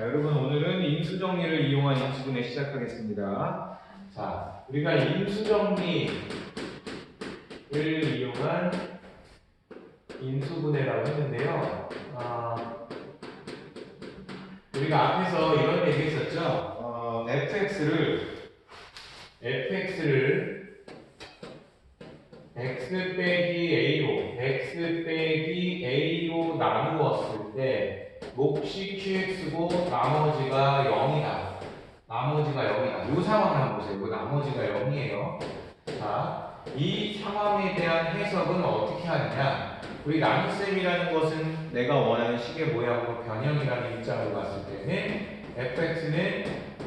자, 여러분 오늘은 인수 정리를 이용한 인수분해 시작하겠습니다. 자, 우리가 인수 정리를 이용한 인수분해라고 했는데요. 아, 우리가 앞에서 이런 얘기 했었죠. 어, fx를 fx를 x 빼기 a로 x 빼기 a로 나누었을 때 몫이 qx고 나머지가 0이다. 나머지가 0이다. 이 상황을 한번 보세요. 이거 나머지가 0이에요. 자, 이 상황에 대한 해석은 어떻게 하느냐? 우리 나눗셈이라는 것은 내가 원하는 식의 모양으로 변형이라는 입장으로 봤을 때는 fx는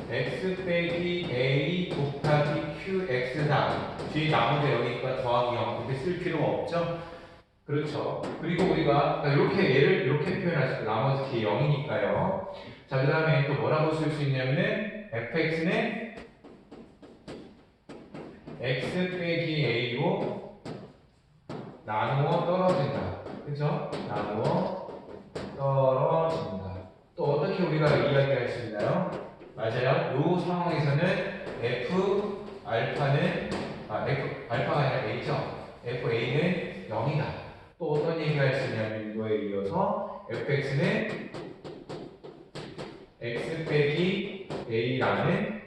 x 빼기 a 곱하기 qx다. 뒤에 나머지 여기니까 더하기 0 이렇게 쓸 필요가 없죠? 그렇죠. 그리고 우리가 이렇게 얘를 이렇게 표현할 수 나머지 뒤에 0이니까요. 자, 그 다음에 또 뭐라고 쓸 수 있냐면은 fx는 x 빼기 a로 나누어 떨어진다. 그죠? 나누어 떨어진다. 또 어떻게 우리가 이야기할 수 있나요? 맞아요. 이 상황에서는 f 알파는 아 f 알파가 아니라 a죠. fa는 0이다. 또 어떤 얘기가 있으냐면 이거에 이어서 fx는 x 빼기 a라는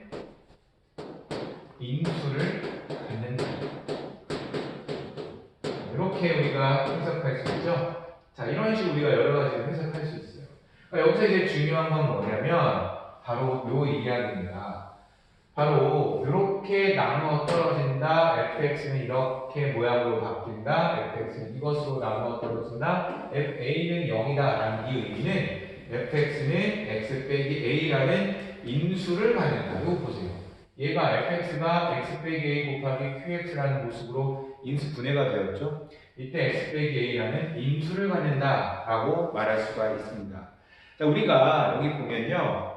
인수를 갖는다. 이렇게 우리가 해석할 수 있죠. 자, 이런 식으로 우리가 여러 가지로 해석할 수 있어요. 그러니까 여기서 이제 중요한 건 뭐냐면 바로 요 이야기입니다. 바로 이렇게 나누어 떨어진다. fx는 이렇게 모양으로 바뀐다. fx는 이것으로 나누어 떨어진다. fa는 0이다. 라는 이 의미는 fx는 x 빼기 a라는 인수를. 이거 보세요. 얘가 fx가 x 빼기 a 곱하기 qx라는 모습으로 인수 분해가 되었죠. 이때 x 빼기 a라는 인수를 갖는다라고 말할 수가 있습니다. 자, 우리가 여기 보면요.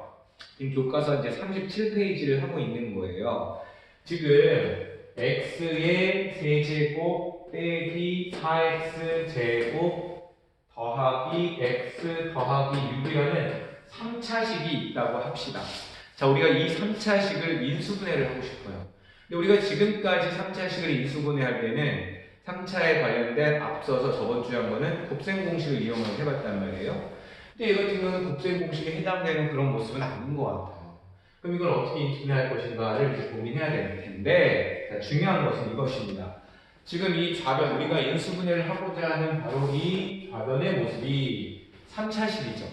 지금 교과서 이제 37페이지를 하고 있는 거예요. 지금 x의 세제곱 빼기 4x 제곱 더하기 x 더하기 6이라는 3차식이 있다고 합시다. 자, 우리가 이 3차식을 인수분해를 하고 싶어요. 근데 우리가 지금까지 3차식을 인수분해할 때는 3차에 관련된 앞서서 저번 주에 한 거는 곱셈 공식을 이용을 해봤단 말이에요. 근데 이 같은 경우는 곱셈 공식에 해당되는 그런 모습은 아닌 것 같아요. 그럼 이걸 어떻게 인수분해할 것인가를 이제 고민해야 될 텐데 자, 중요한 것은 이것입니다. 지금 이 좌변 우리가 인수분해를 하고자 하는 바로 이 좌변의 모습이 3차식이죠.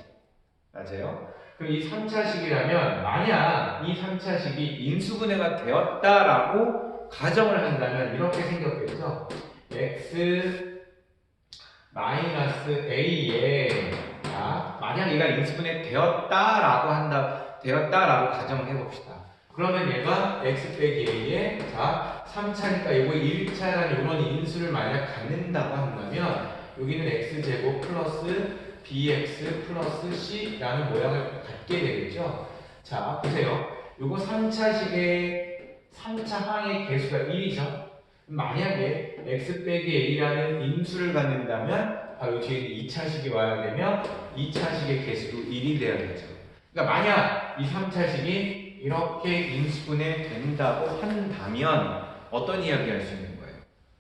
맞아요? 그럼 이 3차식이라면 만약 이 3차식이 인수분해가 되었다라고 가정을 한다면 이렇게 생겼겠죠. x 마이너스 a에 자 만약 얘가 인수분해 되었다라고 한다 되었다라고 가정을 해봅시다. 그러면 얘가 x 빼기 a에 자 3차니까 이거 1차라는 이런 인수를 만약 갖는다고 한다면 여기는 x 제곱 플러스 bx 플러스 c라는 모양을 갖게 되겠죠. 자 보세요. 요거 3차식의 3차 항의 개수가 1이죠. 만약에 x 빼기 a라는 인수를 갖는다면 바로 뒤에 2차식이 와야 되면 2차식의 개수도 1이 돼야겠죠. 그러니까 만약 이 3차식이 이렇게 인수분해 된다고 한다면 어떤 이야기 할 수 있는 거예요?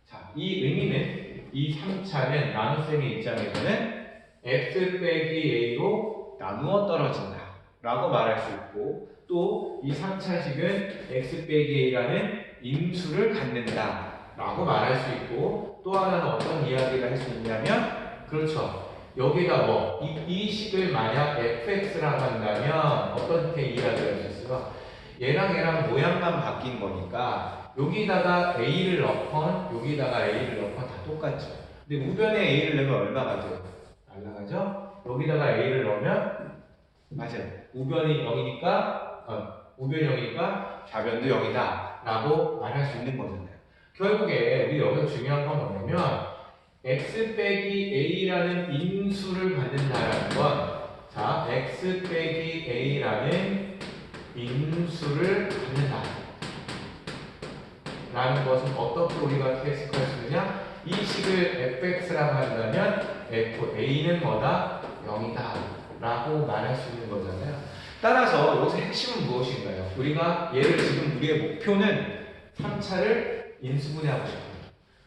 자, 이 의미는 이 3차는 나눗셈의 입장에서는 x 빼기 a로 나누어 떨어진다 라고 말할 수 있고 또 이 3차식은 x 빼기 a라는 인수를 갖는다 라고 말할 수 있고 또 하나는 어떤 이야기를 할 수 있냐면 그렇죠 여기다 뭐이 식을 만약 fx라고 한다면 어떻게 이야기할 수 있어요? 얘랑 얘랑 모양만 바뀐 거니까 여기다가 a를 넣건 여기다가 a를 넣건 다 똑같죠 근데 우변에 a를 넣으면 얼마가 돼요? 날라가죠? 여기다가 a를 넣으면 맞아요 우변이 0이니까 어, 우변이 0이니까 좌변도 0이다 라고 말할 수 있는 거잖아요 결국에 우리 여기서 중요한 건 뭐냐면 x 빼기 a라는 인수를 갖는다라는 건 자, x 빼기 a라는 인수를 갖는다 라는 것은 어떻게 우리가 해석할 수 있느냐 이 식을 fx라고 한다면 f a는 뭐다? 0이다 라고 말할 수 있는 거잖아요 따라서 여기서 핵심은 무엇인가요? 우리가 얘를 지금 우리의 목표는 3차를 인수분해하고 싶어요.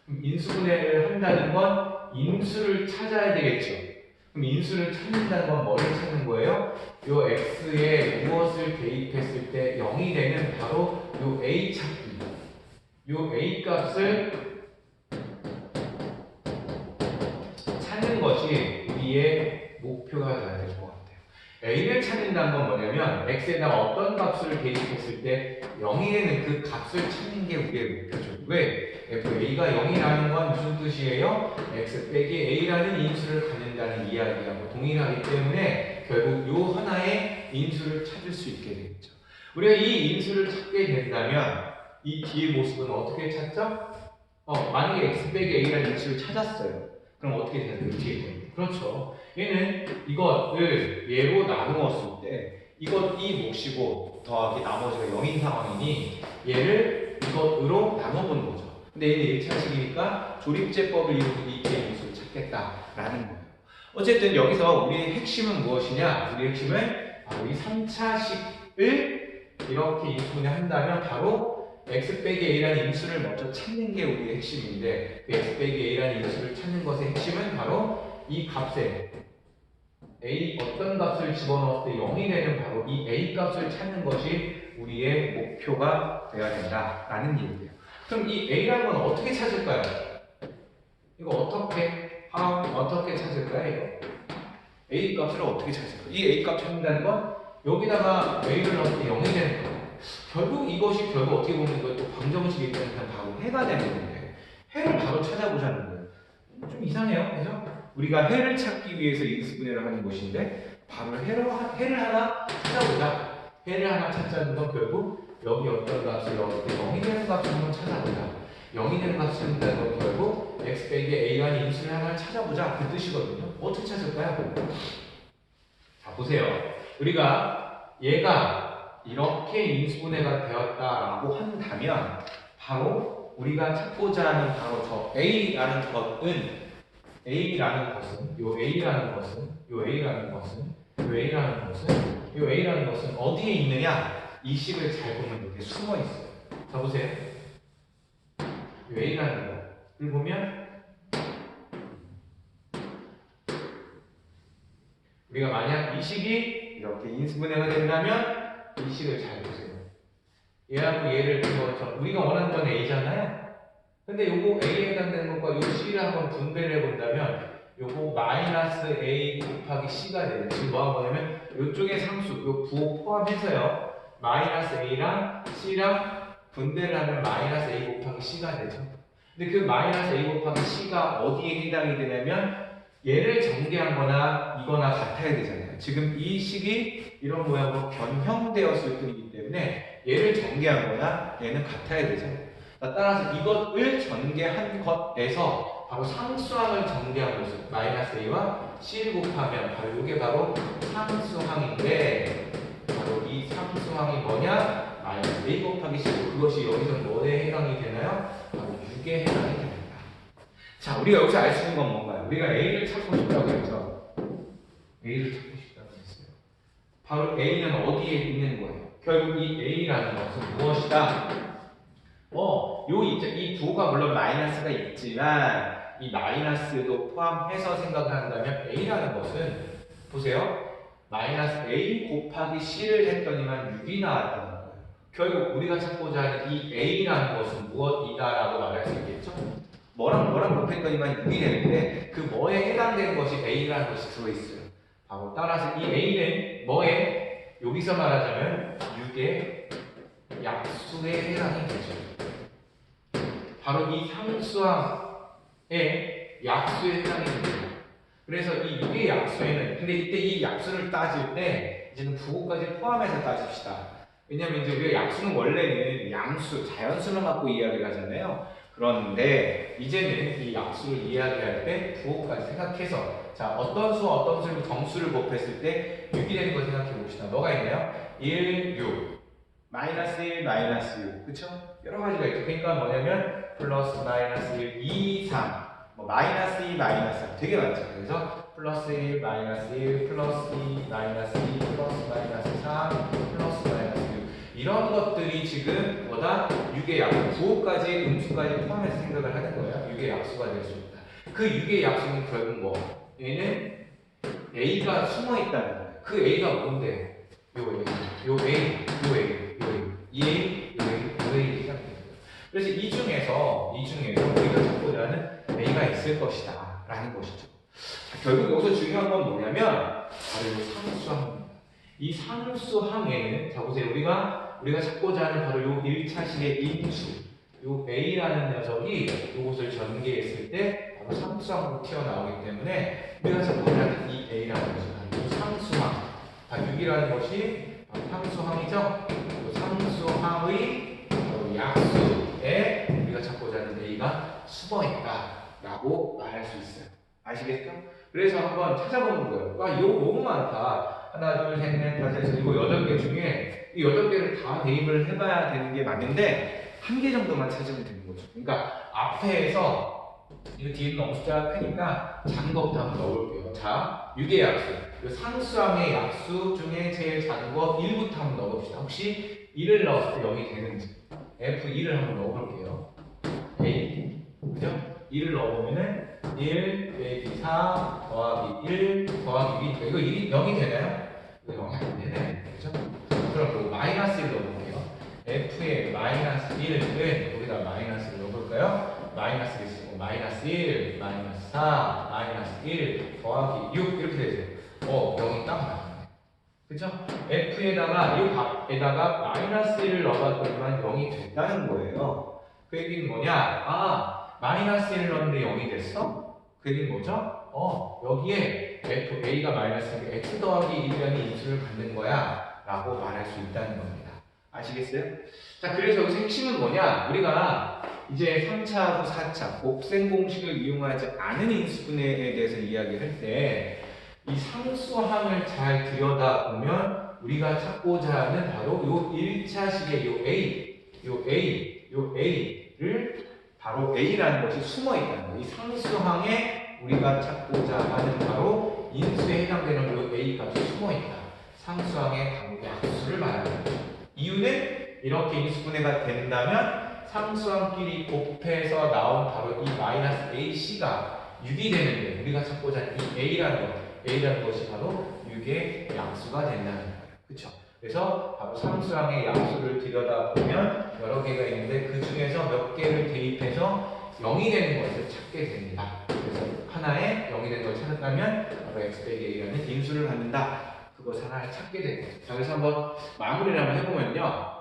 그럼 인수분해를 한다는 건 인수를 찾아야 되겠죠. 그럼 인수를 찾는다는 건 뭐를 찾는 거예요? 요 x에 무엇을 대입했을 때 0이 되는 바로 요 a 찾기. 요 a 값을 찾는 것이 우리의 목표가 돼야 될 것 같아요. a를 찾는다는 건 뭐냐면 x에다 어떤 값을 대입했을 때 0이 되는 그 값을 찾는 게 우리의 목표죠. 왜? fa가 0이라는 건 무슨 뜻이에요? x 빼기 a라는 인수를 갖는다는 이야기하고 동일하기 때문에 결국 요 하나의 인수를 찾을 수 있게 되겠죠. 우리가 이 인수를 찾게 된다면 이 뒤의 모습은 어떻게 찾죠? 어, 만약에 x 빼기 a라는 인수를 찾았어요. 그럼 어떻게 거예요? 뒤에 거예요. 그렇죠. 얘는 이것을 얘로 나누었을 때 이것 이 몫이고 더하기 나머지가 0인 상황이니 얘를 이것으로 나눠보는 거죠. 근데 얘는 1차식이니까 조립제법을 이용해서 이 개인수를 찾겠다라는 거예요. 어쨌든 여기서 우리의 핵심은 무엇이냐? 우리의 핵심은 바로 이 3차식을 이렇게 인수분해 한다면 바로 x 빼기 a라는 인수를 먼저 찾는 게 우리의 핵심인데 그 x 빼기 a라는 인수를 찾는 것의 핵심은 바로 이 값에 a 어떤 값을 집어넣었을 때 0이 되는 바로 이 a 값을 찾는 것이 우리의 목표가 되어야 된다라는 얘기예요. 그럼 이 a라는 건 어떻게 찾을까요? 이거 어떻게 아, 어떻게 찾을까요? 이거 a 값을 어떻게 찾을까요? 이 a 값 찾는다는 건 여기다가 a를 넣을 때 0이 되는 거예요. 결국 이것이 결국 어떻게 보면 이것도 방정식 입장에서 바로 해가 되는 건데 해를 바로 찾아보자는 거예요. 좀 이상해요, 그죠? 우리가 해를 찾기 위해서 인수분해를 하는 것인데 바로 해를, 하- 해를 하나 찾아보자. 해를 하나 찾자는 건 결국 여기 어떤 값을 때 0이 되는 값을 한번 찾아보자. 0이 되는 값을 찾는다는 건 결국 x 빼기 a라는 인수를 하나 찾아보자. 그 뜻이거든요. 어떻게 찾을까요? 자, 보세요. 우리가 얘가 이렇게 인수분해가 되었다라고 한다면 바로 우리가 찾고자 하는 바로 저 a라는 것은 a라는 것은 요 a라는 것은 요 a라는 것은 요 a라는 것은 요 a라는 것은 어디에 있느냐? 이 식을 잘 보면 여기 숨어 있어요. 자 보세요. 요 a라는 거를 보면 우리가 만약 이 식이 이렇게 인수분해가 된다면 이 식을 잘 보세요. 얘하고 얘를 이거 우리가 원하는 건 a잖아요. 근데 요거 a에 해당되는 것과 요 c를 한번 분배를 해본다면 요거 마이너스 a 곱하기 c가 돼요. 지금 뭐 한 거냐면 요쪽의 상수, 요 부호 포함해서요. 마이너스 a랑 c랑 분배를 하면 마이너스 a 곱하기 c가 되죠. 근데 그 마이너스 a 곱하기 c가 어디에 해당이 되냐면 얘를 전개한 거나 이거나 같아야 되잖아요. 지금 이 식이 이런 모양으로 변형되었을 뿐이기 때문에 얘를 전개한 거나 얘는 같아야 되잖아요. 자, 따라서 이것을 전개한 것에서 바로 상수항을 전개한 모습 마이너스 a와 c를 곱하면 바로 이게 바로 상수항인데 바로 이 상수항이 뭐냐 마이너스 a 곱하기 c고 그것이 여기서 뭐에 해당이 되나요? 바로 6에 해당이 됩니다. 자 우리가 여기서 알 수 있는 건 뭔가요? 우리가 a를 찾고 싶다고 했죠. a를 찾고 싶다고 했어요. 바로 a는 어디에 있는 거예요? 결국 이 a라는 것은 무엇이다? 어, 요 이제 이 부호가 물론 마이너스가 있지만 이 마이너스도 포함해서 생각한다면 a라는 것은 보세요. 마이너스 a 곱하기 c를 했더니만 6이 나왔다는 거예요. 결국 우리가 찾고자 하는 이 a라는 것은 무엇이다라고 말할 수 있겠죠? 뭐랑 뭐랑 곱했더니만 6이 되는데 그 뭐에 해당되는 것이 a라는 것이 들어있어요. 바로 따라서 이 a는 뭐에 여기서 말하자면 6의 약수에 해당이 되죠. 바로 이 상수항의 약수에 해당이 됩니다. 그래서 이 6의 약수에는 근데 이때 이 약수를 따질 때 이제는 부호까지 포함해서 따집시다. 왜냐면 이제 우리가 약수는 원래는 양수, 자연수를 갖고 이야기를 하잖아요. 그런데 이제는 이 약수를 이야기할 때 부호까지 생각해서 자 어떤 수 어떤 수를 정수를 곱했을 때 6이 되는 거 생각해 봅시다. 뭐가 있나요? 1, 6 마이너스 1, 마이너스 6 그쵸? 여러 가지가 있죠. 그러니까 뭐냐면 플러스 마이너스 1, 2, 3 뭐 마이너스 2, 마이너스 3 되게 많죠. 그래서 플러스 1, 마이너스 1, 플러스 2, 마이너스 2, 플러스 마이너스 3, 플러스 마이너스 6 이런 것들이 지금 뭐다? 6의 약수, 부호까지 음수까지 포함해서 생각을 하는 거예요. 6의 약수가 될 수 있다. 그 6의 약수는 결국 뭐? 얘는 A가 숨어 있다는 거예요. 그 A가 뭔데? 요 A, 요 A, 요 A, 요 A, 이 A, 요 A, 요 A 시작돼요. 그래서 이 중에서 이 중에서 우리가 찾고자 하는 A가 있을 것이다 라는 것이죠. 자, 결국 여기서 중요한 건 뭐냐면 바로 이 상수항입니다. 이 상수항에는 자 보세요. 우리가 우리가 찾고자 하는 바로 요 1차식의 인수 요 A라는 녀석이 이것을 전개했을 때 바로 상수항으로 튀어나오기 때문에 우리가 찾고자 하는 이 A라는 요 상수항 자 6이라는 것이 상수항이죠. 그 상수항의 바로 약수에 우리가 찾고자 하는 A가 숨어 있다라고 말할 수 있어요. 아시겠죠? 그래서 한번 찾아보는 거예요. 아, 이거 너무 많다. 하나, 둘, 셋, 넷, 다섯, 일곱, 여덟 개 중에 이 여덟 개를 다 대입을 해봐야 되는 게 맞는데 한 개 정도만 찾으면 되는 거죠. 그러니까 앞에서 이거 뒤에 너무 숫자가 크니까 작은 것부터 한번 넣어볼게요. 자, 6의 약수. 이 상수함의 약수 중에 제일 작은 거 1부터 한번 넣어봅시다. 혹시 1을 넣었을 때 0이 되는지 F2를 한번 넣어볼게요. A. 그죠? 2를 넣어보면은 1 빼기 4 더하기 1 더하기 2 이거 1이 0이 되나요? 이거 0이 안 되네. 그죠? 그럼 뭐 마이너스 1 넣어볼게요. F의 마이너스 1은 여기다 마이너스를 넣어볼까요? 마이너스 1 쓰고 마이너스 1, 마이너스 4, 마이너스 1 더하기 6 이렇게 되죠. 어, 0이 딱 나왔네. 그죠? F에다가 이 값에다가 마이너스 1을 넣어봤더니만 0이 됐다는 거예요. 그 얘기는 뭐냐? 아, 마이너스 1을 넣었는데 0이 됐어? 그 얘기는 뭐죠? 어, 여기에 F, A가 마이너스 1, X 더하기 1이라는 인수를 갖는 거야. 라고 말할 수 있다는 겁니다. 아시겠어요? 자, 그래서 여기서 핵심은 뭐냐? 우리가 이제 3차하고 4차 곱셈 공식을 이용하지 않은 인수분해에 대해서 이야기를 할때 이 상수항을 잘 들여다보면 우리가 찾고자 하는 바로 요 1차식의 요 A, 요 A, 요 A를 바로 A라는 것이 숨어 있다는 거예요. 이 상수항에 우리가 찾고자 하는 바로 인수에 해당되는 요 A 값이 숨어 있다. 상수항의 바로 약수를 말하는 거죠. 이유는 이렇게 인수분해가 된다면 상수항끼리 곱해서 나온 바로 이 마이너스 AC가 6이 되는데 우리가 찾고자 하는 이 A라는 것, A라는 것이 바로 6의 약수가 된다는 거예요. 그렇죠? 그래서 바로 상수항의 약수를 들여다보면 여러 개가 있는데 그 중에서 몇 개를 대입해서 0이 되는 것을 찾게 됩니다. 그래서 하나에 0이 되는 걸 찾았다면 바로 x 빼기 a라는 인수를 갖는다. 그것 하나를 찾게 거죠. 자, 그래서 한번 마무리를 한번 해보면요.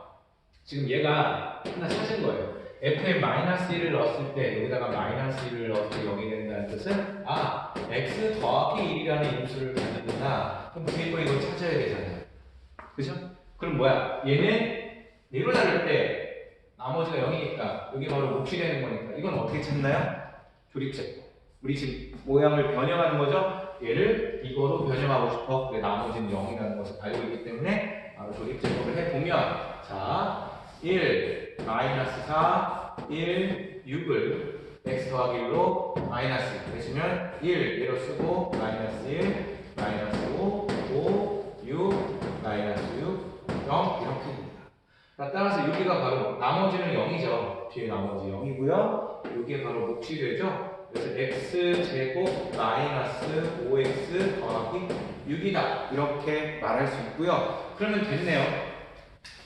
지금 얘가 하나 찾은 거예요. f에 마이너스 1을 넣었을 때 여기다가 마이너스 1을 넣었을 때 0이 된다는 뜻은 아 x 더하기 1이라는 인수를 갖는구나. 그럼 그리고 이걸 찾아야 되잖아요. 그죠? 그럼 뭐야? 얘는 얘로 나눌 때 나머지가 0이니까 여기 바로 몫이 되는 거니까 이건 어떻게 찾나요? 조립제법. 우리 지금 모양을 변형하는 거죠? 얘를 이거로 변형하고 싶어. 나머지는 0이라는 것을 알고 있기 때문에 바로 조립제법을 해보면 자, 1, 마이너스 4, 1, 6을 x 더하기 1로 마이너스 해주면 1 얘로 쓰고 마이너스 1, 마이너스 5, 5, 6, 마이너스 6, 0 이렇게 됩니다. 자, 따라서 여기가 바로 나머지는 0이죠. 뒤에 나머지 0이고요. 여기에 바로 몫이 되죠. 그래서 x 제곱 마이너스 5x 더하기 6이다. 이렇게 말할 수 있고요. 그러면 됐네요.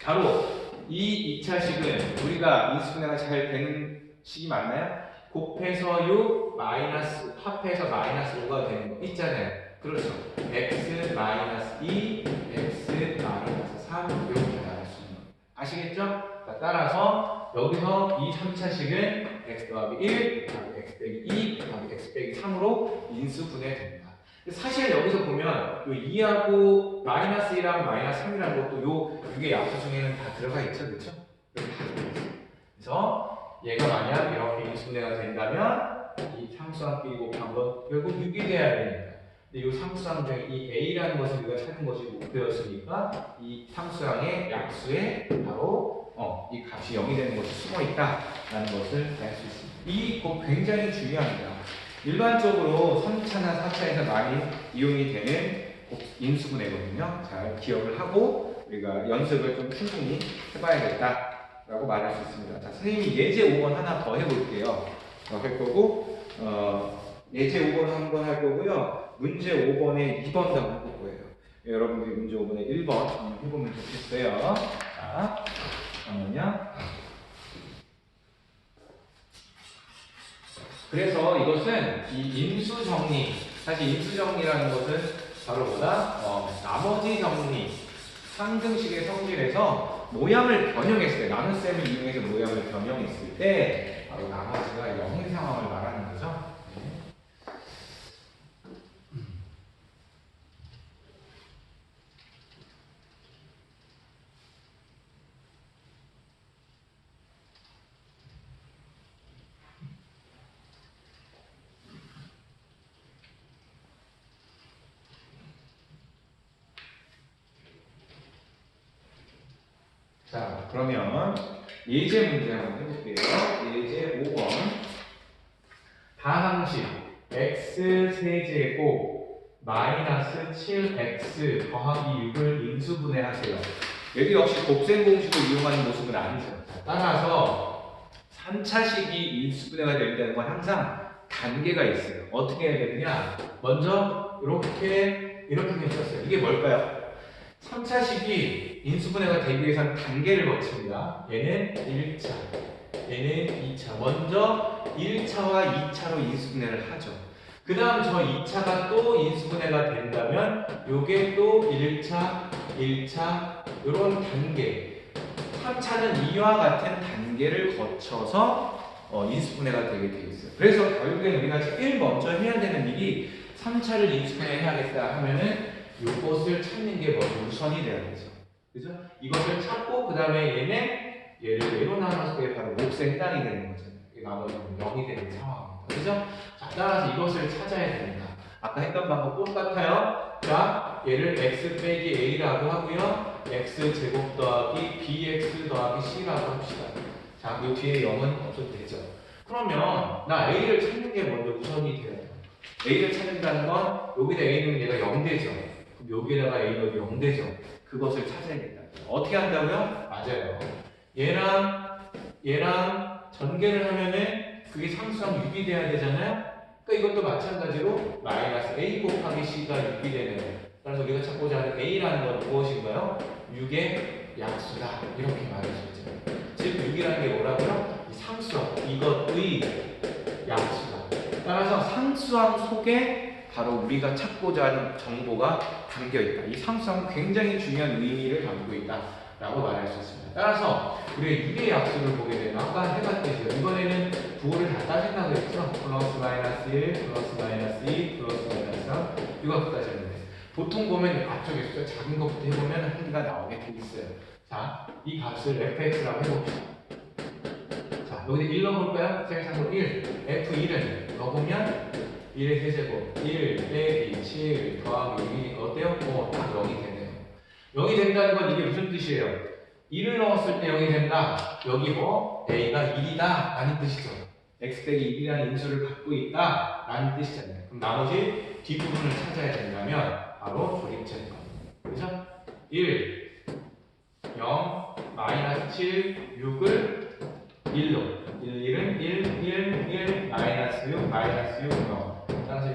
바로 이 2차식은 우리가 인수분해가 잘 되는 식이 맞나요? 곱해서 6 마이너스 합해서 마이너스 5가 되는 거 있잖아요. 그렇죠. x 마이너스 2, x 마이너스 3 이렇게 나갈 수 있는 거. 아시겠죠? 자, 따라서 여기서 이 3차식은 x 더하기 1, 더하기 x 빼기 2, 더하기 x 빼기 3으로 인수분해됩니다. 사실 여기서 보면 요 2하고 마이너스 1하고 마이너스 3이라는 것도 요 6의 약수 중에는 다 들어가 있죠, 그렇죠? 그래서 얘가 만약 이렇게 인수분해가 된다면 이 상수함끼리 곱한 건 결국 6이 돼야 되니까. 근데 이 상수함 중에 이 a라는 것을 우리가 찾는 것이 목표였으니까 이 상수항의 약수에 바로 어, 이 값이 0이 되는 것이 숨어 있다라는 것을 알 수 있습니다. 이곱 굉장히 중요합니다. 일반적으로 3차나 4차에서 많이 이용이 되는 인수분해거든요. 잘 기억을 하고 우리가 연습을 좀 충분히 해봐야겠다라고 말할 수 있습니다. 자, 선생님이 예제 5번 하나 더 해볼게요. 어, 할 거고 어, 예제 5번 한 번 할 거고요. 문제 5번에 2번도 한번 해볼 거예요. 여러분들이 문제 5번에 1번 한번 해보면 좋겠어요. 자, 잠깐만요. 그래서 이것은 이 인수 정리, 사실 인수 정리라는 것은 바로 뭐다? 어, 나머지 정리, 상등식의 성질에서 모양을 변형했을 때, 나눗셈을 이용해서 모양을 변형했을 때, 바로 나머지가 영의 상황을 말하는 거죠. 네. 자, 그러면 예제 문제 한번 해볼게요. 예제 5번. 다항식 x 세제곱 마이너스 7x 더하기 6을 인수분해하세요. 여기 역시 곱셈 공식을 이용하는 모습은 아니죠. 자, 따라서 3차식이 인수분해가 된다는 건 항상 단계가 있어요. 어떻게 해야 되느냐? 먼저 이렇게 이렇게 되셨어요. 이게 뭘까요? 3차식이 인수분해가 되기 위해서는 단계를 거칩니다. 얘는 1차, 얘는 2차. 먼저 1차와 2차로 인수분해를 하죠. 그 다음 저 2차가 또 인수분해가 된다면 요게 또 1차, 1차 이런 단계 3차는 이와 같은 단계를 거쳐서 어, 인수분해가 되게 되어 있어요. 그래서 결국엔 우리가 제일 먼저 해야 되는 일이 3차를 인수분해 해야겠다 하면은 요것을 찾는 게 먼저 우선이 돼야 되죠. 그죠? 이것을 찾고 그 다음에 얘는 얘를 얘로 나눴을 때 바로 몫에 해당이 되는. 이게 나머지는 0이 되는 상황입니다. 그죠? 자, 따라서 이것을 찾아야 됩니다. 아까 했던 방법 똑같아요. 자, 얘를 x 빼기 a라고 하고요. x 제곱 더하기 bx 더하기 c라고 합시다. 자, 그 뒤에 0은 없어도 되죠. 그러면 나 a를 찾는 게 먼저 우선이 돼요. a를 찾는다는 건 여기다 a는 얘가 0 되죠. 그럼 여기다가 a가 0 되죠. 그것을 찾아야겠다. 어떻게 한다고요? 맞아요. 얘랑 얘랑 전개를 하면은 그게 상수랑 6이 돼야 되잖아요. 그러니까 이것도 마찬가지로 마이너스 a 곱하기 c가 6이 되는. 그래서 우리가 찾고자 하는 a라는 건 무엇인가요? 6의 약수다. 이렇게 말할 수 있잖아요. 즉 6이라는 게 뭐라고요? 이 상수함, 이것의 약수다. 따라서 상수함 속에 바로 우리가 찾고자 하는 정보가 담겨 있다. 이 상수함은 굉장히 중요한 의미를 담고 있다 라고 말할 수 있습니다. 따라서 우리가 6의 약수를 보게 되면 아까 해봤듯이 이번에는 부호를 다 따진다고 했죠. 플러스 마이너스 1, 플러스 마이너스 2, 플러스 마이너스 3 이거 따졌는데 보통 보면 앞쪽에 숫자 작은 것부터 해보면 한 개가 나오게 돼 있어요. 자, 이 값을 fx라고 해봅시다. 자, 여기 1 넣어볼까요? 세상으로 1, f1은 넣어보면 1의 세제곱 1 빼기 7 더하기 6이니까 어때요? 어, 딱 0이 되네요. 0이 된다는 건 이게 무슨 뜻이에요? 1을 넣었을 때 0이 된다. 여기 뭐 a가 1이다 라는 뜻이죠. x 빼기 1이라는 인수를 갖고 있다 라는 뜻이잖아요. 그럼 나머지 뒷부분을 찾아야 된다면 바로 겁니다. 그죠? 1, 0, 마이너스 7, 6을 1로 1, 1은 1, 1, 1, 마이너스 6, 마이너스 6, 0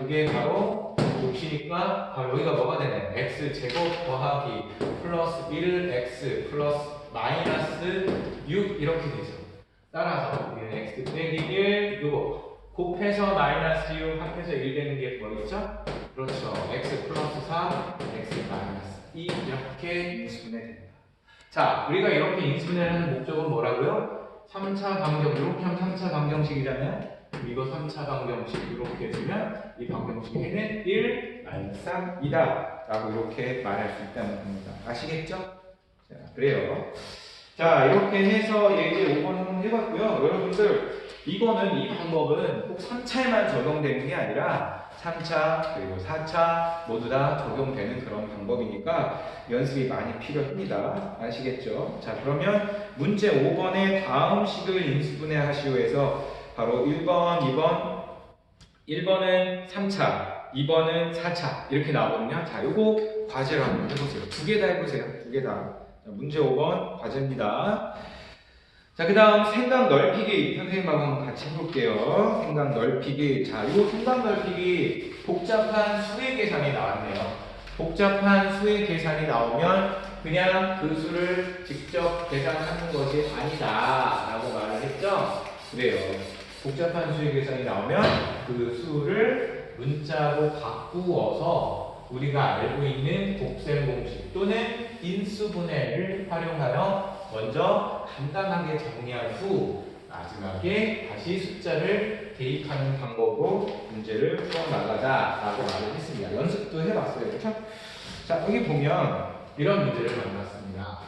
이게 바로 몫이니까 바로 여기가 뭐가 되나요? x 제곱 더하기 플러스 1 x 플러스 마이너스 6 이렇게 되죠. 따라서 x 빼기 1 요거 곱해서 마이너스 6 합해서 1 되는 게 뭐겠죠? 그렇죠. x 플러스 3 x 마이너스 2 이렇게 인수분해 됩니다. 자, 우리가 이렇게 인수분해를 하는 목적은 뭐라고요? 3차 방정, 이렇게 하면 3차 방정식이잖아요. 이거 3차 방정식 이렇게 해주면 이 방정식에는 1 마이너스 3이다 라고 이렇게 말할 수 있다는 겁니다. 아시겠죠? 자, 그래요. 자, 이렇게 해서 예제 5번 한번 해봤고요. 여러분들, 이거는 이 방법은 꼭 3차에만 적용되는 게 아니라 3차 그리고 4차 모두 다 적용되는 그런 방법이니까 연습이 많이 필요합니다. 아시겠죠? 자, 그러면 문제 5번에 다음 식을 인수분해 하시오에서 바로 1번, 2번, 1번은 3차, 2번은 4차 이렇게 나오거든요. 자, 요거 과제로 한번 해보세요. 두 개 다 해보세요. 두 개 다. 자, 문제 5번 과제입니다. 자, 그 다음 생각 넓히기 선생님하고 한번 같이 해볼게요. 생각 넓히기. 자, 요 생각 넓히기 복잡한 수의 계산이 나왔네요. 복잡한 수의 계산이 나오면 그냥 그 수를 직접 계산하는 것이 아니다 라고 말을 했죠. 그래요. 복잡한 수의 계산이 나오면 그 수를 문자로 바꾸어서 우리가 알고 있는 곱셈 공식 또는 인수분해를 활용하여 먼저 간단하게 정리한 후 마지막에 다시 숫자를 대입하는 방법으로 문제를 풀어 나가자라고 말을 했습니다. 연습도 해봤어요, 그렇죠? 자 여기 보면 이런 문제를 만났습니다.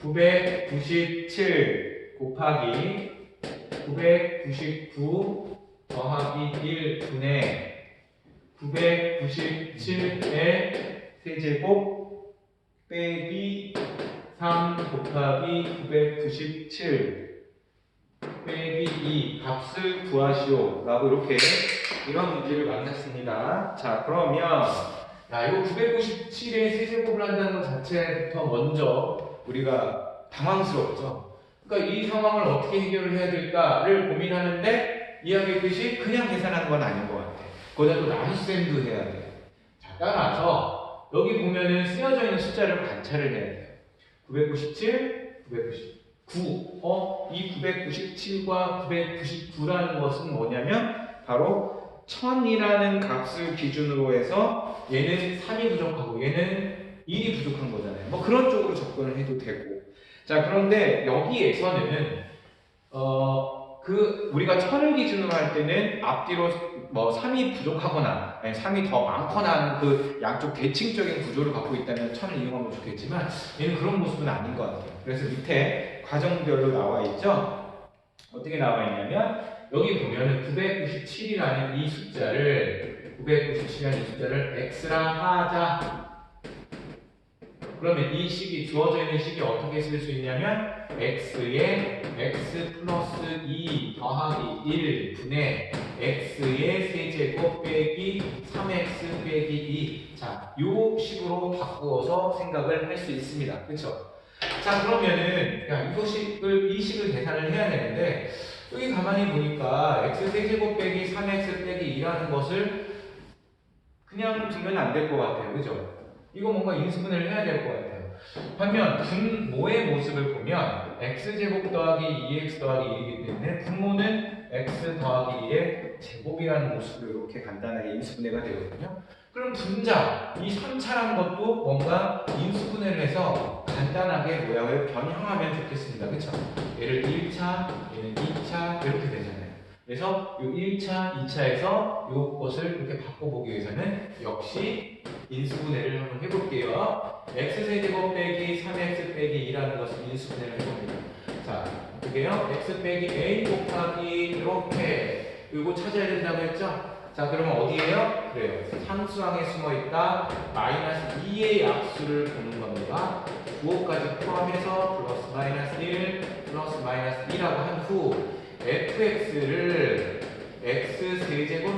997 곱하기 999 더하기 1분의 997의 세제곱 빼기 3 곱하기 997 빼기 2 값을 구하시오 라고 이렇게 이런 문제를 만났습니다. 자 그러면 야 이거 997의 세제곱을 한다는 것 자체부터 먼저 우리가 당황스럽죠. 그러니까 이 상황을 어떻게 해결을 해야 될까를 고민하는데 이야기했듯이 그냥 계산하는 건 아닌 것 같아. 거기다 또 나눗셈도 해야 돼. 자 따라서 여기 보면은 쓰여져 있는 숫자를 관찰을 해야 돼요. 997, 999. 어, 이 997과 999라는 것은 뭐냐면 바로 1000이라는 값을 기준으로 해서 얘는 3이 부족하고 얘는 1이 부족한 거잖아요. 뭐 그런 쪽으로 접근을 해도 되고. 자, 그런데 여기에서는 어, 그 우리가 1000을 기준으로 할 때는 앞뒤로 뭐 3이 부족하거나 아니 3이 더 많거나 하는 그 양쪽 대칭적인 구조를 갖고 있다면 1000을 이용하면 좋겠지만 얘는 그런 모습은 아닌 것 같아요. 그래서 밑에 과정별로 나와 있죠. 어떻게 나와 있냐면 여기 보면은 997이라는 이 숫자를 997이라는 이 숫자를 x라 하자. 그러면 이 식이 주어져 있는 식이 어떻게 쓸 수 있냐면 x에 x 플러스 2 더하기 1 분의 x의 세제곱 빼기 3x 빼기 2. 자, 요 식으로 바꾸어서 생각을 할 수 있습니다. 그렇죠? 자, 그러면은 야, 이거 식을 이 식을 계산을 해야 되는데 여기 가만히 보니까 x 세제곱 빼기 3x 빼기 2라는 것을 그냥 두면 안 될 것 같아요. 그죠? 이거 뭔가 인수분해를 해야 될 것 같아요. 반면 분모의 모습을 보면 x제곱 더하기 2x 더하기 1이기 때문에 분모는 x 더하기 2의 제곱이라는 모습으로 이렇게 간단하게 인수분해가 되거든요. 그럼 분자, 이 3차라는 것도 뭔가 인수분해를 해서 간단하게 모양을 변형하면 좋겠습니다. 그쵸? 얘를 1차, 얘는 2차 이렇게 되잖아요. 그래서 이 1차, 2차에서 이것을 이렇게 바꿔보기 위해서는 역시 인수분해를 한번 해볼게요. x세제곱 빼기 3x 빼기 2라는 것을 인수분해를 해봅니다. 자, 그게요. x 빼기 a 곱하기 이렇게 이거 찾아야 된다고 했죠? 자, 그러면 어디에요? 그래요. 상수항에 숨어 있다. 마이너스 2의 약수를 보는 겁니다. 9호까지 포함해서 플러스 마이너스 1, 플러스 마이너스 2라고 한 후 fx를 x 세제곱